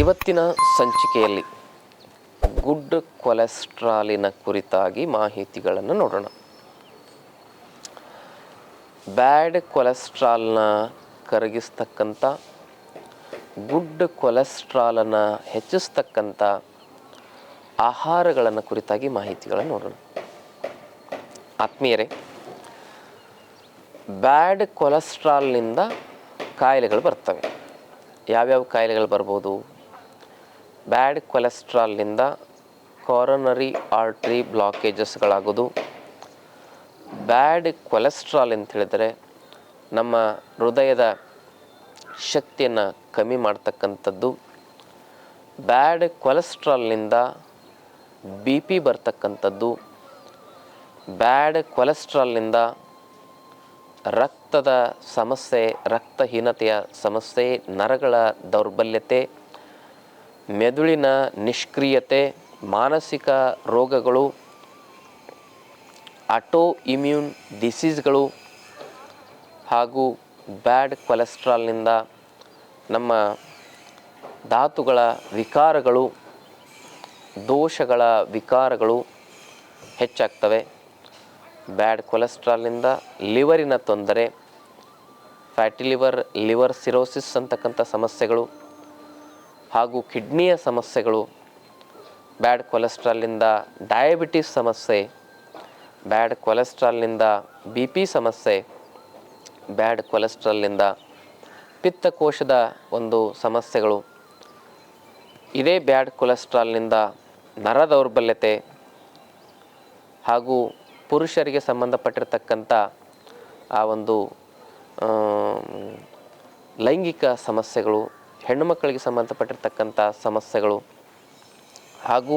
ಇವತ್ತಿನ ಸಂಚಿಕೆಯಲ್ಲಿ ಗುಡ್ ಕೊಲೆಸ್ಟ್ರಾಲಿನ ಕುರಿತಾಗಿ ಮಾಹಿತಿಗಳನ್ನು ನೋಡೋಣ. ಬ್ಯಾಡ್ ಕೊಲೆಸ್ಟ್ರಾಲ್ನ ಕರಗಿಸ್ತಕ್ಕಂಥ, ಗುಡ್ ಕೊಲೆಸ್ಟ್ರಾಲನ್ನು ಹೆಚ್ಚಿಸ್ತಕ್ಕಂಥ ಆಹಾರಗಳನ್ನು ಕುರಿತಾಗಿ ಮಾಹಿತಿಗಳನ್ನು ನೋಡೋಣ. ಆತ್ಮೀಯರೇ, ಬ್ಯಾಡ್ ಕೊಲೆಸ್ಟ್ರಾಲ್ನಿಂದ ಕಾಯಿಲೆಗಳು ಬರ್ತವೆ. ಯಾವ್ಯಾವ ಕಾಯಿಲೆಗಳು ಬರ್ಬೋದು? ಬ್ಯಾಡ್ ಕೊಲೆಸ್ಟ್ರಾಲ್ನಿಂದ ಕಾರನರಿ ಆರ್ಟ್ರಿ ಬ್ಲಾಕೇಜಸ್ಗಳಾಗೋದು. ಬ್ಯಾಡ್ ಕೊಲೆಸ್ಟ್ರಾಲ್ ಅಂತ ಹೇಳಿದರೆ ನಮ್ಮ ಹೃದಯದ ಶಕ್ತಿಯನ್ನು ಕಮ್ಮಿ ಮಾಡ್ತಕ್ಕಂಥದ್ದು. ಬ್ಯಾಡ್ ಕೊಲೆಸ್ಟ್ರಾಲ್ನಿಂದ ಬಿ ಪಿ ಬರ್ತಕ್ಕಂಥದ್ದು. ಬ್ಯಾಡ್ ಕೊಲೆಸ್ಟ್ರಾಲ್ನಿಂದ ರಕ್ತದ ಸಮಸ್ಯೆ, ರಕ್ತಹೀನತೆಯ ಸಮಸ್ಯೆ, ನರಗಳ ದೌರ್ಬಲ್ಯತೆ ಮೆದುಳಿನ ನಿಷ್ಕ್ರಿಯತೆ, ಮಾನಸಿಕ ರೋಗಗಳು ಆಟೋ ಇಮ್ಯೂನ್ ಡಿಸೀಸ್ಗಳು ಹಾಗೂ ಬ್ಯಾಡ್ ಕೊಲೆಸ್ಟ್ರಾಲ್ನಿಂದ ನಮ್ಮ ಧಾತುಗಳ ವಿಕಾರಗಳು, ದೋಷಗಳ ವಿಕಾರಗಳು ಹೆಚ್ಚಾಗ್ತವೆ. ಬ್ಯಾಡ್ ಕೊಲೆಸ್ಟ್ರಾಲ್ನಿಂದ ಲಿವರಿನ ತೊಂದರೆ, ಫ್ಯಾಟಿ ಲಿವರ್ ಲಿವರ್ ಸಿರೋಸಿಸ್ ಅಂತಕ್ಕಂಥ ಸಮಸ್ಯೆಗಳು ಹಾಗೂ ಕಿಡ್ನಿಯ ಸಮಸ್ಯೆಗಳು, ಬ್ಯಾಡ್ ಕೊಲೆಸ್ಟ್ರಾಲ್ನಿಂದ ಡಯಾಬಿಟಿಸ್ ಸಮಸ್ಯೆ, ಬ್ಯಾಡ್ ಕೊಲೆಸ್ಟ್ರಾಲ್ನಿಂದ ಬಿ ಪಿ ಸಮಸ್ಯೆ, ಬ್ಯಾಡ್ ಕೊಲೆಸ್ಟ್ರಾಲ್ನಿಂದ ಪಿತ್ತಕೋಶದ ಒಂದು ಸಮಸ್ಯೆಗಳು. ಇದೇ ಬ್ಯಾಡ್ ಕೊಲೆಸ್ಟ್ರಾಲ್ನಿಂದ ನರ ದೌರ್ಬಲ್ಯತೆ ಹಾಗೂ ಪುರುಷರಿಗೆ ಸಂಬಂಧಪಟ್ಟಿರತಕ್ಕಂಥ ಆ ಒಂದು ಲೈಂಗಿಕ ಸಮಸ್ಯೆಗಳು. ಹೆಣ್ಣು ಮಕ್ಕಳಿಗೆ ಸಂಬಂಧಪಟ್ಟಿರ್ತಕ್ಕಂಥ ಸಮಸ್ಯೆಗಳು ಹಾಗೂ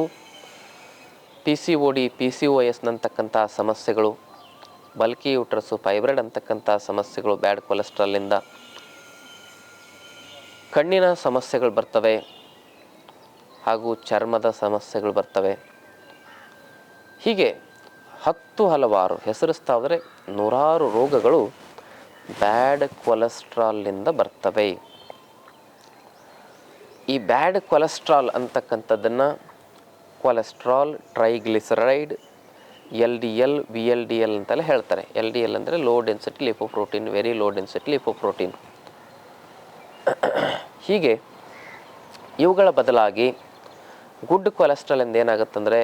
P C O D P C O ಎಸ್ನಂತಕ್ಕಂಥ ಸಮಸ್ಯೆಗಳು ಬಲ್ಕಿ ಯೂಟ್ರಸ್ಸು ಫೈಬ್ರಾಯ್ಡ್ ಅಂತಕ್ಕಂಥ ಸಮಸ್ಯೆಗಳು, ಬ್ಯಾಡ್ ಕೊಲೆಸ್ಟ್ರಾಲಿಂದ ಕಣ್ಣಿನ ಸಮಸ್ಯೆಗಳು ಬರ್ತವೆ ಹಾಗೂ ಚರ್ಮದ ಸಮಸ್ಯೆಗಳು ಬರ್ತವೆ. ಹೀಗೆ ಹತ್ತು ಹಲವಾರು ಹೆಸರಿಸ್ತಾ ಹೋದರೆ ನೂರಾರು ರೋಗಗಳು ಬ್ಯಾಡ್ ಕೊಲೆಸ್ಟ್ರಾಲ್ನಿಂದ ಬರ್ತವೆ. ಈ ಬ್ಯಾಡ್ ಕೊಲೆಸ್ಟ್ರಾಲ್ ಅಂತಕ್ಕಂಥದ್ದನ್ನು cholesterol triglyceride, L D L, V L D L ಅಂತೆಲ್ಲ ಹೇಳ್ತಾರೆ. ಎಲ್ ಡಿ ಎಲ್ ಅಂದರೆ low density lipoprotein very low density lipoprotein ಹೀಗೆ ಇವುಗಳ ಬದಲಾಗಿ ಗುಡ್ ಕೊಲೆಸ್ಟ್ರಾಲ್ ಎಂದು ಏನಾಗುತ್ತಂದರೆ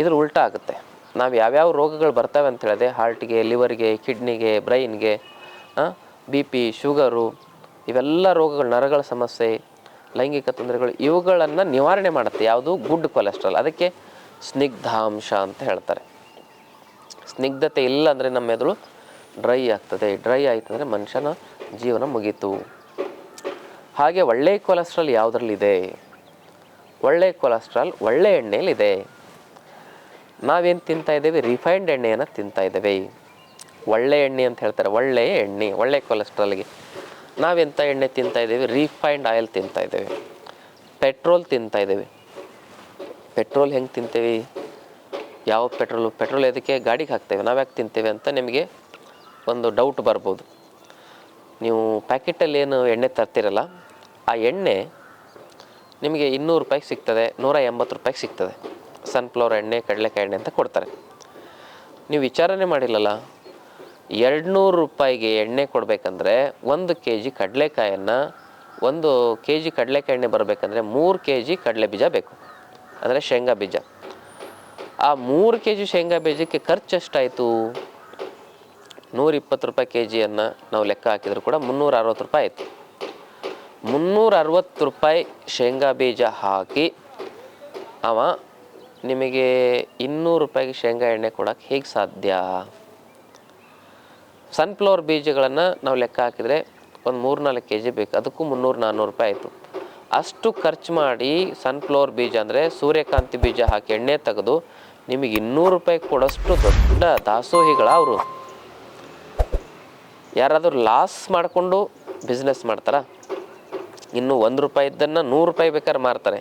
ಇದ್ರ ಉಲ್ಟಾ ಆಗುತ್ತೆ. ನಾವು ಯಾವ್ಯಾವ ರೋಗಗಳು ಬರ್ತವೆ ಅಂತ ಹೇಳಿದೆ ಹಾರ್ಟಿಗೆ ಲಿವರ್ಗೆ ಕಿಡ್ನಿಗೆ ಬ್ರೈನ್ಗೆ ಬಿ ಪಿ ಶುಗರು ಇವೆಲ್ಲ ರೋಗಗಳು, ನರಗಳ ಸಮಸ್ಯೆ ಲೈಂಗಿಕ ತೊಂದರೆಗಳು, ಇವುಗಳನ್ನು ನಿವಾರಣೆ ಮಾಡುತ್ತೆ. ಯಾವುದು? Good cholesterol. ಅದಕ್ಕೆ ಸ್ನಿಗ್ಧಾಂಶ ಅಂತ ಹೇಳ್ತಾರೆ. ಸ್ನಿಗ್ಧತೆ ಇಲ್ಲ ಅಂದರೆ ನಮ್ಮ ಮೆದುಳು ಡ್ರೈ ಆಗ್ತದೆ. ಡ್ರೈ ಆಯ್ತು ಅಂದರೆ ಮನುಷ್ಯನ ಜೀವನ ಮುಗೀತು. ಹಾಗೆ ಒಳ್ಳೆಯ ಕೊಲೆಸ್ಟ್ರಾಲ್ ಯಾವುದ್ರಲ್ಲಿದೆ? ಒಳ್ಳೆ ಕೊಲೆಸ್ಟ್ರಾಲ್ ಒಳ್ಳೆ ಎಣ್ಣೆಯಲ್ಲಿದೆ. ನಾವೇನು ತಿಂತಾ ಇದ್ದೇವೆ? ರಿಫೈನ್ಡ್ ಎಣ್ಣೆಯನ್ನು ತಿಂತಾ ಇದ್ದೇವೆ. ಒಳ್ಳೆ ಎಣ್ಣೆ ಅಂತ ಹೇಳ್ತಾರೆ. ಒಳ್ಳೆಯ ಎಣ್ಣೆ, ಒಳ್ಳೆ ಕೊಲೆಸ್ಟ್ರಾಲ್ಗೆ. ನಾವೆಂಥ ಎಣ್ಣೆ ತಿಂತಾ ಇದ್ದೇವೆ? ರಿಫೈನ್ಡ್ ಆಯಿಲ್ ತಿಂತಾ ಇದ್ದೇವೆ. ಪೆಟ್ರೋಲ್ ತಿಂತಾ ಇದ್ದೇವೆ. ಪೆಟ್ರೋಲ್ ಹೆಂಗೆ ತಿಂತೇವೆ? ಯಾವ ಪೆಟ್ರೋಲು ಪೆಟ್ರೋಲ್ ಎದಕ್ಕೆ ಗಾಡಿಗೆ ಹಾಕ್ತೇವೆ. ನಾವು ಯಾಕೆ ತಿಂತೇವೆ ಅಂತ ನಿಮಗೆ ಒಂದು ಡೌಟ್ ಬರ್ಬೋದು. ನೀವು ಪ್ಯಾಕೆಟಲ್ಲಿ ಏನು ಎಣ್ಣೆ ತರ್ತಿರಲ್ಲ, ಆ ಎಣ್ಣೆ ನಿಮಗೆ ಇನ್ನೂರು ರೂಪಾಯಿಗೆ ಸಿಗ್ತದೆ, ನೂರ ಎಂಬತ್ತು ರೂಪಾಯಿಗೆ ಸಿಗ್ತದೆ. ಸನ್ಫ್ಲವರ್ ಎಣ್ಣೆ, ಕಡಲೆಕಾಯಿ ಎಣ್ಣೆ ಅಂತ ಕೊಡ್ತಾರೆ. ನೀವು ವಿಚಾರನೆ ಮಾಡಿಲ್ಲಲ್ಲ ಎರಡು ನೂರು ರೂಪಾಯಿಗೆ ಎಣ್ಣೆ ಕೊಡಬೇಕಂದ್ರೆ ಒಂದು ಕೆ ಜಿ ಕಡಲೆಕಾಯನ್ನು, ಒಂದು ಕೆ ಜಿ ಕಡಲೆಕಾಯಿ ಎಣ್ಣೆ ಬರಬೇಕಂದ್ರೆ ಮೂರು ಕೆ ಜಿ ಕಡಲೆ ಬೀಜ ಬೇಕು. ಅಂದರೆ ಶೇಂಗಾ ಬೀಜ. ಆ ಮೂರು ಕೆ ಜಿ ಶೇಂಗಾ ಬೀಜಕ್ಕೆ ಖರ್ಚು ಎಷ್ಟಾಯಿತು? ನೂರಿಪ್ಪತ್ತು ರೂಪಾಯಿ ಕೆ ಜಿಯನ್ನು ನಾವು ಲೆಕ್ಕ ಹಾಕಿದ್ರು ಕೂಡ ಮುನ್ನೂರ ಅರವತ್ತು ರೂಪಾಯಿ ಆಯಿತು. ಮುನ್ನೂರ ಅರವತ್ತು ರೂಪಾಯಿ ಶೇಂಗಾ ಬೀಜ ಹಾಕಿ ಅವ ನಿಮಗೆ ಇನ್ನೂರು ರೂಪಾಯಿಗೆ ಶೇಂಗಾ ಎಣ್ಣೆ ಕೊಡೋಕ್ಕೆ ಹೇಗೆ ಸಾಧ್ಯ? ಸನ್ಫ್ಲವರ್ ಬೀಜಗಳನ್ನು ನಾವು ಲೆಕ್ಕ ಹಾಕಿದರೆ ಒಂದು ಮೂರು ನಾಲ್ಕು ಕೆ ಜಿ ಬೇಕು. ಅದಕ್ಕೂ ಮುನ್ನೂರು ನಾನ್ನೂರು ರೂಪಾಯಿ ಆಯಿತು. ಅಷ್ಟು ಖರ್ಚು ಮಾಡಿ ಸನ್ಫ್ಲವರ್ ಬೀಜ ಅಂದರೆ ಸೂರ್ಯಕಾಂತಿ ಬೀಜ ಹಾಕಿ ಎಣ್ಣೆ ತೆಗೆದು ನಿಮಗೆ ಇನ್ನೂರು ರೂಪಾಯಿ ಕೊಡೋಷ್ಟು ದೊಡ್ಡ ದಾಸೋಹಿಗಳ ಅವರು. ಯಾರಾದರೂ ಲಾಸ್ ಮಾಡಿಕೊಂಡು ಬಿಸ್ನೆಸ್ ಮಾಡ್ತಾರಾ? ಇನ್ನು ಒಂದು ರೂಪಾಯಿ ಇದ್ದನ್ನು ನೂರು ರೂಪಾಯಿ ಬೇಕಾದ್ರೆ ಮಾರ್ತಾರೆ.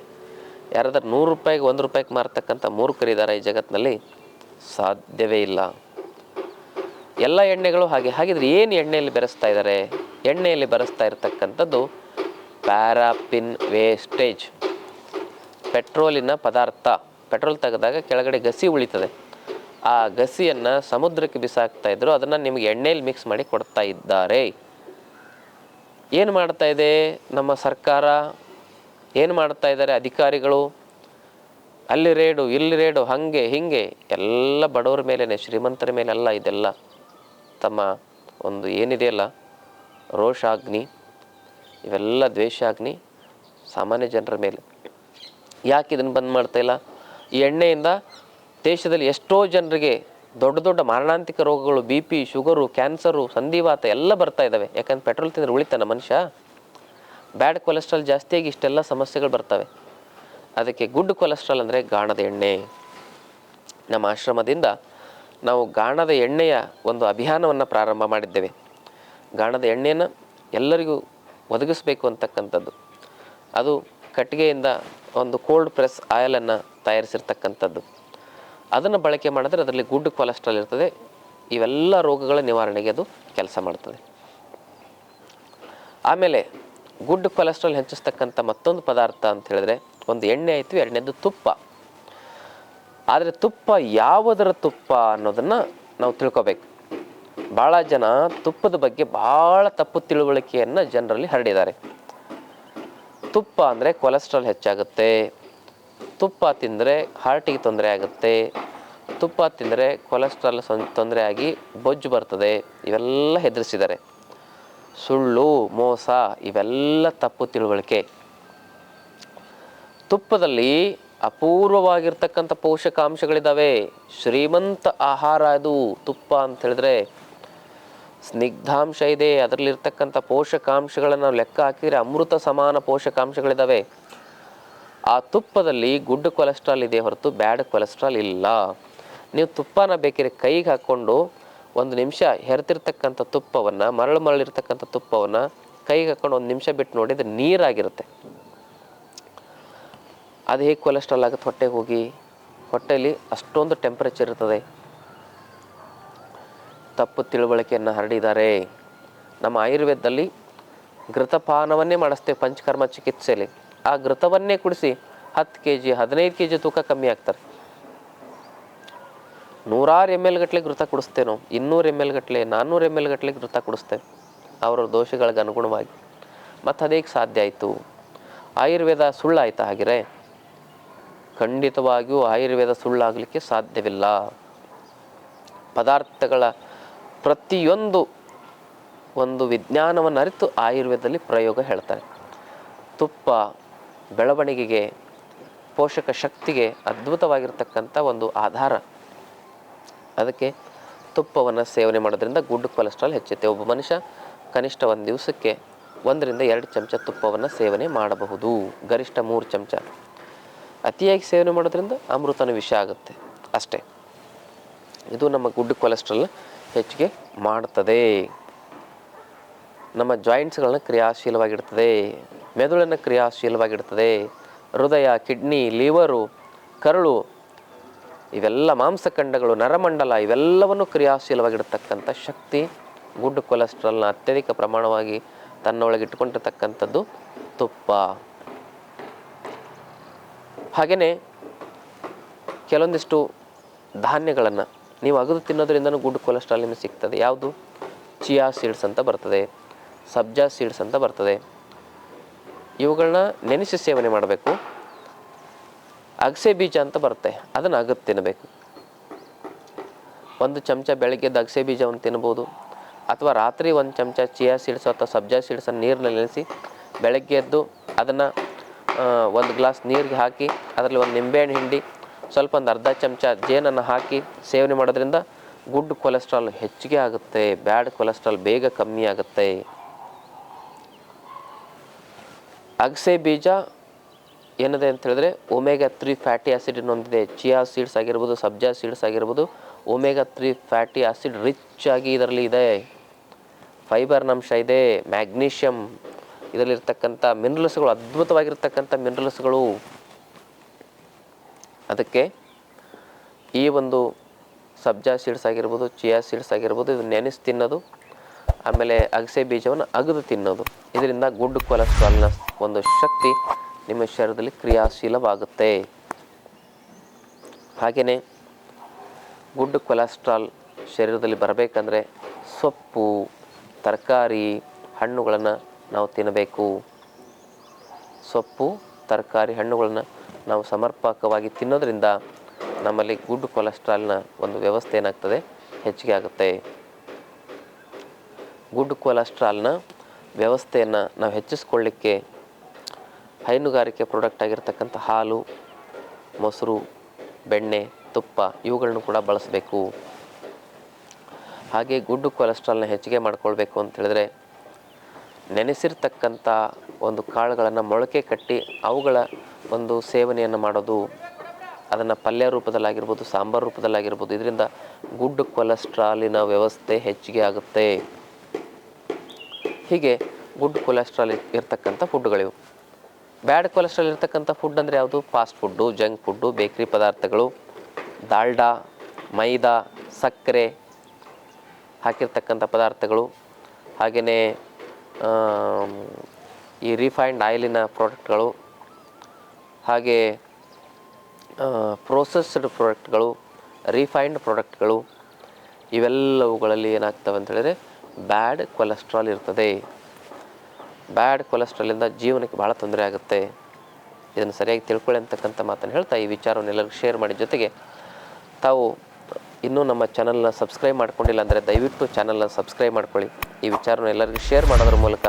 ಯಾರಾದರೂ ನೂರು ರೂಪಾಯಿಗೆ ಒಂದು ರೂಪಾಯಿಗೆ ಮಾರ್ತಕ್ಕಂಥ ಮೂರು ಖರೀದಾರ ಈ ಜಗತ್ತಿನಲ್ಲಿ ಸಾಧ್ಯವೇ ಇಲ್ಲ. ಎಲ್ಲ ಎಣ್ಣೆಗಳು ಹಾಗೆ. ಹಾಗಿದ್ರೆ ಏನು ಎಣ್ಣೆಯಲ್ಲಿ ಬೆರೆಸ್ತಾ ಇದ್ದಾರೆ ಎಣ್ಣೆಯಲ್ಲಿ ಬೆರೆಸ್ತಾ ಇರತಕ್ಕಂಥದ್ದು ಪ್ಯಾರಾಪಿನ್ ವೇಸ್ಟೇಜ್. ಪೆಟ್ರೋಲಿನ ಪದಾರ್ಥ. ಪೆಟ್ರೋಲ್ ತೆಗೆದಾಗ ಕೆಳಗಡೆ ಗಸಿ ಉಳಿತದೆ. ಆ ಗಸಿಯನ್ನು ಸಮುದ್ರಕ್ಕೆ ಬಿಸಾಕ್ತಾ ಇದ್ರು, ಅದನ್ನು ನಿಮಗೆ ಎಣ್ಣೆಯಲ್ಲಿ ಮಿಕ್ಸ್ ಮಾಡಿ ಕೊಡ್ತಾ ಇದ್ದಾರೆ. ಏನು ಮಾಡ್ತಾ ಇದೆ ನಮ್ಮ ಸರ್ಕಾರ? ಏನು ಮಾಡ್ತಾ ಇದ್ದಾರೆ ಅಧಿಕಾರಿಗಳು? ಅಲ್ಲಿ ರೇಡು, ಇಲ್ಲಿ ರೇಡು, ಹಾಗೆ, ಹೀಗೆ. ಎಲ್ಲ ಬಡವರ ಮೇಲೇ ಶ್ರೀಮಂತರ ಮೇಲೆಲ್ಲ ಇದೆಲ್ಲ. ತಮ್ಮ ಒಂದು ಏನಿದೆಯಲ್ಲ, ರೋಷಾಗ್ನಿ, ಇವೆಲ್ಲ ದ್ವೇಷಾಗ್ನಿ ಸಾಮಾನ್ಯ ಜನರ ಮೇಲೆ. ಯಾಕೆ ಇದನ್ನು ಬಂದ್ ಮಾಡ್ತಾ ಇಲ್ಲ? ಈ ಎಣ್ಣೆಯಿಂದ ದೇಶದಲ್ಲಿ ಎಷ್ಟೋ ಜನರಿಗೆ ದೊಡ್ಡ ದೊಡ್ಡ ಮಾರಣಾಂತಿಕ ರೋಗಗಳು, ಬಿ ಪಿ, ಶುಗರು, ಕ್ಯಾನ್ಸರು, ಸಂಧಿವಾತ ಎಲ್ಲ ಬರ್ತಾ ಇದ್ದಾವೆ ಯಾಕಂದ್ರೆ ಪೆಟ್ರೋಲ್ ತಿಂದ್ರೆ ಉಳಿತಾನೆ ಮನುಷ್ಯ? ಬ್ಯಾಡ್ ಕೊಲೆಸ್ಟ್ರಾಲ್ ಜಾಸ್ತಿಯಾಗಿ ಇಷ್ಟೆಲ್ಲ ಸಮಸ್ಯೆಗಳು ಬರ್ತವೆ. ಅದಕ್ಕೆ ಗುಡ್ ಕೊಲೆಸ್ಟ್ರಾಲ್ ಅಂದರೆ ಗಾಣದ ಎಣ್ಣೆ. ನಮ್ಮ ಆಶ್ರಮದಿಂದ ನಾವು ಗಾಣದ ಎಣ್ಣೆಯ ಒಂದು ಅಭಿಯಾನವನ್ನು ಪ್ರಾರಂಭ ಮಾಡಿದ್ದೇವೆ. ಗಾಣದ ಎಣ್ಣೆಯನ್ನು ಎಲ್ಲರಿಗೂ ಒದಗಿಸಬೇಕು ಅಂತಕ್ಕಂಥದ್ದು. ಅದು ಕಟ್ಟಿಗೆಯಿಂದ ಒಂದು ಕೋಲ್ಡ್ ಪ್ರೆಸ್ ಆಯಲನ್ನು ತಯಾರಿಸಿರ್ತಕ್ಕಂಥದ್ದು. ಅದನ್ನು ಬಳಕೆ ಮಾಡಿದ್ರೆ ಅದರಲ್ಲಿ ಗುಡ್ ಕೊಲೆಸ್ಟ್ರಾಲ್ ಇರ್ತದೆ. ಇವೆಲ್ಲ ರೋಗಗಳ ನಿವಾರಣೆಗೆ ಅದು ಕೆಲಸ ಮಾಡ್ತದೆ. ಆಮೇಲೆ ಗುಡ್ ಕೊಲೆಸ್ಟ್ರಾಲ್ ಹೆಚ್ಚಿಸ್ತಕ್ಕಂಥ ಮತ್ತೊಂದು ಪದಾರ್ಥ ಅಂತ ಹೇಳಿದ್ರೆ ಒಂದು ಎಣ್ಣೆ ಆಯಿತು ಎರಡನೇದು ತುಪ್ಪ. ಆದರೆ ತುಪ್ಪ ಯಾವುದರ ತುಪ್ಪ ಅನ್ನೋದನ್ನು ನಾವು ತಿಳ್ಕೊಬೇಕು. ಭಾಳ ಜನ ತುಪ್ಪದ ಬಗ್ಗೆ ಭಾಳ ತಪ್ಪು ತಿಳುವಳಿಕೆಯನ್ನು ಜನರಲ್ಲಿ ಹರಡಿದ್ದಾರೆ. ತುಪ್ಪ ಅಂದರೆ ಕೊಲೆಸ್ಟ್ರಾಲ್ ಹೆಚ್ಚಾಗುತ್ತೆ. ತುಪ್ಪ ತಿಂದರೆ ಹಾರ್ಟಿಗೆ ತೊಂದರೆ ಆಗುತ್ತೆ. ತುಪ್ಪ ತಿಂದರೆ ಕೊಲೆಸ್ಟ್ರಾಲ್ ತೊಂದರೆ ಆಗಿ ಬೊಜ್ಜು ಬರ್ತದೆ. ಇವೆಲ್ಲ ಹೆದರಿಸಿದ್ದಾರೆ. ಸುಳ್ಳು, ಮೋಸ ಇವೆಲ್ಲ ತಪ್ಪು ತಿಳುವಳಿಕೆ. ತುಪ್ಪದಲ್ಲಿ ಅಪೂರ್ವವಾಗಿರ್ತಕ್ಕಂಥ ಪೋಷಕಾಂಶಗಳಿದ್ದಾವೆ ಶ್ರೀಮಂತ ಆಹಾರ ಅದು ತುಪ್ಪ ಅಂತ ಹೇಳಿದ್ರೆ ಸ್ನಿಗ್ಧಾಂಶ ಇದೆ. ಅದರಲ್ಲಿರ್ತಕ್ಕಂಥ ಪೋಷಕಾಂಶಗಳನ್ನು ಲೆಕ್ಕ ಹಾಕಿದರೆ ಅಮೃತ ಸಮಾನ ಪೋಷಕಾಂಶಗಳಿದ್ದಾವೆ ಆ ತುಪ್ಪದಲ್ಲಿ ಗುಡ್ ಕೊಲೆಸ್ಟ್ರಾಲ್ ಇದೆ ಹೊರತು ಬ್ಯಾಡ್ ಕೊಲೆಸ್ಟ್ರಾಲ್ ಇಲ್ಲ. ನೀವು ತುಪ್ಪನ ಬೇಕಿದ್ರೆ ಕೈಗೆ ಹಾಕ್ಕೊಂಡು ಒಂದು ನಿಮಿಷ ಹೆರ್ತಿರ್ತಕ್ಕಂಥ ತುಪ್ಪವನ್ನು, ಮರಳು ಮರಳಿರ್ತಕ್ಕಂಥ ತುಪ್ಪವನ್ನು ಕೈಗೆ ಹಾಕ್ಕೊಂಡು ಒಂದು ನಿಮಿಷ ಬಿಟ್ಟು ನೋಡಿದರೆ ನೀರಾಗಿರುತ್ತೆ. ಅದು ಹೇಗೆ ಕೊಲೆಸ್ಟ್ರಾಲ್ ಆಗುತ್ತೆ? ಹೊಟ್ಟೆಗೆ ಹೋಗಿ. ಹೊಟ್ಟೆಯಲ್ಲಿ ಅಷ್ಟೊಂದು ಟೆಂಪ್ರೇಚರ್ ಇರ್ತದೆ. ತಪ್ಪು ತಿಳುವಳಿಕೆಯನ್ನು ಹರಡಿದ್ದಾರೆ. ನಮ್ಮ ಆಯುರ್ವೇದದಲ್ಲಿ ಘೃತಪಾನವನ್ನೇ ಮಾಡಿಸ್ತೇವೆ ಪಂಚಕರ್ಮ ಚಿಕಿತ್ಸೆಯಲ್ಲಿ. ಆ ಘೃತವನ್ನೇ ಕುಡಿಸಿ ಹತ್ತು ಕೆ ಜಿ ಹದಿನೈದು ಕೆ ಜಿ ತೂಕ ಕಮ್ಮಿ ಆಗ್ತಾರೆ. ನೂರಾರು ಎಂ ಎಲ್ ಗಟ್ಟಲೆ ಘೃತ ಕುಡಿಸ್ತೇವೆ ನಾವು ಇನ್ನೂರು ಎಂ ಎಲ್ ಗಟ್ಟಲೆ ನಾನ್ನೂರು ಎಂ ಎಲ್ ಗಟ್ಟಲೆ ಘೃತ ಕುಡಿಸ್ತೇವೆ ಅವರ ದೋಷಗಳಿಗೆ ಅನುಗುಣವಾಗಿ. ಮತ್ತು ಅದೇಗೆ ಸಾಧ್ಯ ಆಯಿತು. ಆಯುರ್ವೇದ ಸುಳ್ಳಾಯ್ತಾ ಹಾಗಿರೆ ಖಂಡಿತವಾಗಿಯೂ ಆಯುರ್ವೇದ ಸುಳ್ಳಾಗಲಿಕ್ಕೆ ಸಾಧ್ಯವಿಲ್ಲ. ಪದಾರ್ಥಗಳ ಪ್ರತಿಯೊಂದು ಒಂದು ವಿಜ್ಞಾನವನ್ನು ಅರಿತು ಆಯುರ್ವೇದದಲ್ಲಿ ಪ್ರಯೋಗ ಹೇಳ್ತಾರೆ. ತುಪ್ಪ ಬೆಳವಣಿಗೆಗೆ, ಪೋಷಕ ಶಕ್ತಿಗೆ ಅದ್ಭುತವಾಗಿರ್ತಕ್ಕಂಥ ಒಂದು ಆಧಾರ. ಅದಕ್ಕೆ ತುಪ್ಪವನ್ನು ಸೇವನೆ ಮಾಡೋದ್ರಿಂದ ಗುಡ್ ಕೊಲೆಸ್ಟ್ರಾಲ್ ಹೆಚ್ಚುತ್ತೆ. ಒಬ್ಬ ಮನುಷ್ಯ ಕನಿಷ್ಠ ಒಂದು ದಿವಸಕ್ಕೆ ಒಂದರಿಂದ ಎರಡು ಚಮಚ ತುಪ್ಪವನ್ನು ಸೇವನೆ ಮಾಡಬಹುದು. ಗರಿಷ್ಠ ಮೂರು ಚಮಚ. ಅತಿಯಾಗಿ ಸೇವನೆ ಮಾಡೋದ್ರಿಂದ ಅಮೃತನ ವಿಷ ಆಗುತ್ತೆ. ಅಷ್ಟೇ. ಇದು ನಮ್ಮ ಗುಡ್ ಕೊಲೆಸ್ಟ್ರಾಲ್ ಹೆಚ್ಚಿಗೆ ಮಾಡ್ತದೆ. ನಮ್ಮ ಜಾಯಿಂಟ್ಸ್ಗಳನ್ನ ಕ್ರಿಯಾಶೀಲವಾಗಿಡ್ತದೆ. ಮೆದುಳನ್ನು ಕ್ರಿಯಾಶೀಲವಾಗಿಡ್ತದೆ. ಹೃದಯ ಕಿಡ್ನಿ ಲಿವರು ಕರುಳು ಇವೆಲ್ಲ ಮಾಂಸಖಂಡಗಳು, ನರಮಂಡಲ ಇವೆಲ್ಲವನ್ನು ಕ್ರಿಯಾಶೀಲವಾಗಿಡತಕ್ಕಂಥ ಶಕ್ತಿ ಗುಡ್ ಕೊಲೆಸ್ಟ್ರಾಲ್ನ ಅತ್ಯಧಿಕ ಪ್ರಮಾಣವಾಗಿ ತನ್ನೊಳಗೆ ಇಟ್ಕೊಂಡಿರ್ತಕ್ಕಂಥದ್ದು ತುಪ್ಪ. ಹಾಗೆಯೇ ಕೆಲವೊಂದಿಷ್ಟು ಧಾನ್ಯಗಳನ್ನು ನೀವು ಅಗದು ತಿನ್ನೋದ್ರಿಂದನೂ ಗುಡ್ ಕೊಲೆಸ್ಟ್ರಾಲ್ ನಿಮಗೆ ಸಿಗ್ತದೆ. ಯಾವುದು? ಚಿಯಾ ಸೀಡ್ಸ್ ಅಂತ ಬರ್ತದೆ, ಸಬ್ಜಾ ಸೀಡ್ಸ್ ಅಂತ ಬರ್ತದೆ. ಇವುಗಳನ್ನ ನೆನೆಸಿ ಸೇವನೆ ಮಾಡಬೇಕು. ಅಗಸೆ ಬೀಜ ಅಂತ ಬರುತ್ತೆ, ಅದನ್ನು ಅಗದು ತಿನ್ನಬೇಕು. ಒಂದು ಚಮಚ ಬೆಳಗ್ಗೆದ್ದು ಅಗಸೆ ಬೀಜವನ್ನು ತಿನ್ಬೋದು ಅಥವಾ ರಾತ್ರಿ ಒಂದು ಚಮಚ ಚಿಯಾ ಸೀಡ್ಸ್ ಅಥವಾ ಸಬ್ಜಾ ಸೀಡ್ಸನ್ನು ನೀರಿನಲ್ಲಿ ನೆನೆಸಿ ಬೆಳಗ್ಗೆ ಎದ್ದು ಅದನ್ನು ಒಂದು ಗ್ಲಾಸ್ ನೀರಿಗೆ ಹಾಕಿ, ಅದರಲ್ಲಿ ಒಂದು ನಿಂಬೆಹಣ್ಣು ಹಿಂಡಿ, ಸ್ವಲ್ಪ ಒಂದು ಅರ್ಧ ಚಮಚ ಜೇನನ್ನು ಹಾಕಿ ಸೇವನೆ ಮಾಡೋದ್ರಿಂದ ಗುಡ್ ಕೊಲೆಸ್ಟ್ರಾಲ್ ಹೆಚ್ಚಿಗೆ ಆಗುತ್ತೆ, ಬ್ಯಾಡ್ ಕೊಲೆಸ್ಟ್ರಾಲ್ ಬೇಗ ಕಮ್ಮಿ ಆಗುತ್ತೆ. ಅಗಸೆ ಬೀಜ ಏನಿದೆ ಅಂತ ಹೇಳಿದ್ರೆ ಒಮೆಗಾ ತ್ರೀ ಫ್ಯಾಟಿ ಆ್ಯಸಿಡ್ ಇನ್ನೊಂದಿದೆ ಚಿಯಾ ಸೀಡ್ಸ್ ಆಗಿರ್ಬೋದು, ಸಬ್ಜಾ ಸೀಡ್ಸ್ ಆಗಿರ್ಬೋದು, omega three fatty acid rich ಆಗಿ ಇದರಲ್ಲಿ ಇದೆ. ಫೈಬರ್ನಂಶ ಇದೆ ಮ್ಯಾಗ್ನೀಷಿಯಮ್ ಇದರಲ್ಲಿರ್ತಕ್ಕಂಥ ಮಿನರಲ್ಸ್ಗಳು, ಅದ್ಭುತವಾಗಿರ್ತಕ್ಕಂಥ ಮಿನರಲ್ಸ್ಗಳು. ಅದಕ್ಕೆ ಈ ಒಂದು ಸಬ್ಜಾ ಸೀಡ್ಸ್ ಆಗಿರ್ಬೋದು, ಚಿಯಾ ಸೀಡ್ಸ್ ಆಗಿರ್ಬೋದು ಇದು ನೆನೆಸಿ ತಿನ್ನೋದು, ಆಮೇಲೆ ಅಗಸೆ ಬೀಜವನ್ನು ಅಗದು ತಿನ್ನೋದು. ಇದರಿಂದ ಗುಡ್ ಕೊಲೆಸ್ಟ್ರಾಲ್ನ ಒಂದು ಶಕ್ತಿ ನಿಮ್ಮ ಶರೀರದಲ್ಲಿ ಕ್ರಿಯಾಶೀಲವಾಗುತ್ತೆ. ಹಾಗೆಯೇ ಗುಡ್ ಕೊಲೆಸ್ಟ್ರಾಲ್ ಶರೀರದಲ್ಲಿ ಬರಬೇಕಂದ್ರೆ ಸೊಪ್ಪು, ತರಕಾರಿ, ಹಣ್ಣುಗಳನ್ನು ನಾವು ತಿನ್ನಬೇಕು. ಸೊಪ್ಪು, ತರಕಾರಿ, ಹಣ್ಣುಗಳನ್ನು ನಾವು ಸಮರ್ಪಕವಾಗಿ ತಿನ್ನೋದ್ರಿಂದ ನಮ್ಮಲ್ಲಿ ಗುಡ್ ಕೊಲೆಸ್ಟ್ರಾಲ್ನ ಒಂದು ವ್ಯವಸ್ಥೆ ಏನಾಗ್ತದೆ? ಹೆಚ್ಚಿಗೆ ಆಗುತ್ತೆ. ಗುಡ್ ಕೊಲೆಸ್ಟ್ರಾಲ್ನ ವ್ಯವಸ್ಥೆಯನ್ನು ನಾವು ಹೆಚ್ಚಿಸ್ಕೊಳ್ಳಿಕ್ಕೆ ಹೈನುಗಾರಿಕೆ ಪ್ರಾಡಕ್ಟ್ ಆಗಿರ್ತಕ್ಕಂಥ ಹಾಲು, ಮೊಸರು, ಬೆಣ್ಣೆ, ತುಪ್ಪ ಇವುಗಳನ್ನು ಕೂಡ ಬಳಸಬೇಕು. ಹಾಗೆ ಗುಡ್ಡು ಕೊಲೆಸ್ಟ್ರಾಲ್ನ ಹೆಚ್ಚಿಗೆ ಮಾಡ್ಕೊಳ್ಬೇಕು ಅಂತ ಹೇಳಿದ್ರೆ ನೆನೆಸಿರ್ತಕ್ಕಂಥ ಒಂದು ಕಾಳುಗಳನ್ನು ಮೊಳಕೆ ಕಟ್ಟಿ ಅವುಗಳ ಒಂದು ಸೇವನೆಯನ್ನು ಮಾಡೋದು, ಅದನ್ನು ಪಲ್ಯ ರೂಪದಲ್ಲಾಗಿರ್ಬೋದು, ಸಾಂಬಾರು ರೂಪದಲ್ಲಾಗಿರ್ಬೋದು, ಇದರಿಂದ ಗುಡ್ ಕೊಲೆಸ್ಟ್ರಾಲಿನ ವ್ಯವಸ್ಥೆ ಹೆಚ್ಚಿಗೆ ಆಗುತ್ತೆ. ಹೀಗೆ ಗುಡ್ ಕೊಲೆಸ್ಟ್ರಾಲ್ ಇರ್ತಕ್ಕಂಥ ಫುಡ್ಗಳಿವು. ಬ್ಯಾಡ್ ಕೊಲೆಸ್ಟ್ರಾಲ್ ಇರ್ತಕ್ಕಂಥ ಫುಡ್ ಅಂದರೆ ಯಾವುದು? ಫಾಸ್ಟ್ ಫುಡ್ಡು, ಜಂಕ್ ಫುಡ್ಡು, ಬೇಕ್ರಿ ಪದಾರ್ಥಗಳು ದಾಲ್ಡಾ ಮೈದಾ, ಸಕ್ಕರೆ ಹಾಕಿರ್ತಕ್ಕಂಥ ಪದಾರ್ಥಗಳು. ಹಾಗೆಯೇ ಈ ರಿಫೈನ್ಡ್ ಆಯಿಲಿನ ಪ್ರಾಡಕ್ಟ್ಗಳು ಹಾಗೆ ಪ್ರೋಸೆಸ್ಡ್ ಪ್ರಾಡಕ್ಟ್ಗಳು ರಿಫೈನ್ಡ್ ಪ್ರಾಡಕ್ಟ್ಗಳು ಇವೆಲ್ಲವುಗಳಲ್ಲಿ ಏನಾಗ್ತವೆ ಅಂತ ಹೇಳಿದ್ರೆ ಬ್ಯಾಡ್ ಕೊಲೆಸ್ಟ್ರಾಲ್ ಇರ್ತದೆ. ಬ್ಯಾಡ್ ಕೊಲೆಸ್ಟ್ರಾಲಿಂದ ಜೀವನಕ್ಕೆ ಭಾಳ ತೊಂದರೆ ಆಗುತ್ತೆ. ಇದನ್ನು ಸರಿಯಾಗಿ ತಿಳ್ಕೊಳ್ಳಿ ಅಂತಕ್ಕಂಥ ಮಾತನ್ನು ಹೇಳ್ತಾ ಈ ವಿಚಾರವನ್ನು ಎಲ್ಲರಿಗೂ ಶೇರ್ ಮಾಡಿದ ಜೊತೆಗೆ ತಾವು ಇನ್ನೂ ನಮ್ಮ ಚಾನಲ್ನ ಸಬ್ಸ್ಕ್ರೈಬ್ ಮಾಡ್ಕೊಂಡಿಲ್ಲ ಅಂದರೆ ದಯವಿಟ್ಟು ಚಾನಲ್ನ ಸಬ್ಸ್ಕ್ರೈಬ್ ಮಾಡ್ಕೊಳ್ಳಿ. ಈ ವಿಚಾರವನ್ನು ಎಲ್ಲರಿಗೂ ಶೇರ್ ಮಾಡೋದ್ರ ಮೂಲಕ.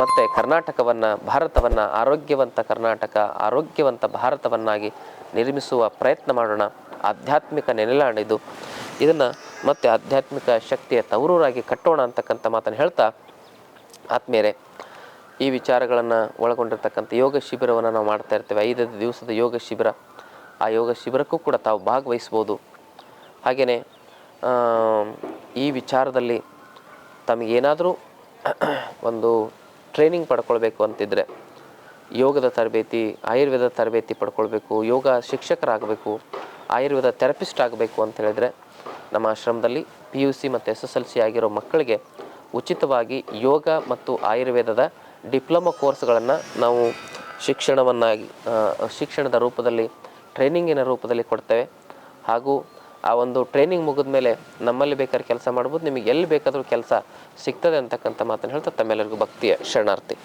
ಮತ್ತು ಕರ್ನಾಟಕವನ್ನು, ಭಾರತವನ್ನು, ಆರೋಗ್ಯವಂತ ಕರ್ನಾಟಕ, ಆರೋಗ್ಯವಂತ ಭಾರತವನ್ನಾಗಿ ನಿರ್ಮಿಸುವ ಪ್ರಯತ್ನ ಮಾಡೋಣ. ಆಧ್ಯಾತ್ಮಿಕ ನೆನೆಲಾಣಿದು ಇದನ್ನು ಮತ್ತೆ ಆಧ್ಯಾತ್ಮಿಕ ಶಕ್ತಿಯ ತವರೂರಾಗಿ ಕಟ್ಟೋಣ ಅಂತಕ್ಕಂಥ ಮಾತನ್ನು ಹೇಳ್ತಾ, ಆತ್ಮೀಯರೇ, ಈ ವಿಚಾರಗಳನ್ನು ಒಳಗೊಂಡಿರ್ತಕ್ಕಂಥ ಯೋಗ ಶಿಬಿರವನ್ನು ನಾವು ಮಾಡ್ತಾ ಇರ್ತೇವೆ. ಐದು ದಿವಸದ ಯೋಗ ಶಿಬಿರ. ಆ ಯೋಗ ಶಿಬಿರಕ್ಕೂ ಕೂಡ ತಾವು ಭಾಗವಹಿಸ್ಬೋದು. ಹಾಗೆಯೇ ಈ ವಿಚಾರದಲ್ಲಿ ತಮಗೇನಾದರೂ ಒಂದು ಟ್ರೈನಿಂಗ್ ಪಡ್ಕೊಳ್ಬೇಕು ಅಂತಿದ್ದರೆ ಯೋಗದ ತರಬೇತಿ, ಆಯುರ್ವೇದ ತರಬೇತಿ ಪಡ್ಕೊಳ್ಬೇಕು, ಯೋಗ ಶಿಕ್ಷಕರಾಗಬೇಕು, ಆಯುರ್ವೇದ ಥೆರಪಿಸ್ಟ್ ಆಗಬೇಕು ಅಂತ ಹೇಳಿದರೆ, ನಮ್ಮ ಆಶ್ರಮದಲ್ಲಿ ಪಿ ಯು ಸಿ ಮತ್ತು ಎಸ್ ಎಸ್ ಎಲ್ ಸಿ ಆಗಿರೋ ಮಕ್ಕಳಿಗೆ ಉಚಿತವಾಗಿ ಯೋಗ ಮತ್ತು ಆಯುರ್ವೇದದ ಡಿಪ್ಲೊಮಾ ಕೋರ್ಸ್ಗಳನ್ನು ನಾವು ಶಿಕ್ಷಣವನ್ನಾಗಿ ಶಿಕ್ಷಣದ ರೂಪದಲ್ಲಿ ಟ್ರೈನಿಂಗಿನ ರೂಪದಲ್ಲಿ ಕೊಡ್ತೇವೆ. ಹಾಗೂ ಆ ಒಂದು ಟ್ರೈನಿಂಗ್ ಮುಗಿದ ಮೇಲೆ ನಮ್ಮಲ್ಲಿ ಬೇಕಾದ್ರೆ ಕೆಲಸ ಮಾಡ್ಬೋದು, ನಿಮಗೆ ಎಲ್ಲಿ ಬೇಕಾದರೂ ಕೆಲಸ ಸಿಗ್ತದೆ ಅಂತಕ್ಕಂಥ ಮಾತನ್ನು ಹೇಳ್ತಾ ತಮ್ಮೆಲ್ಲರಿಗೂ ಭಕ್ತಿಯ ಶರಣಾರ್ಥಿ.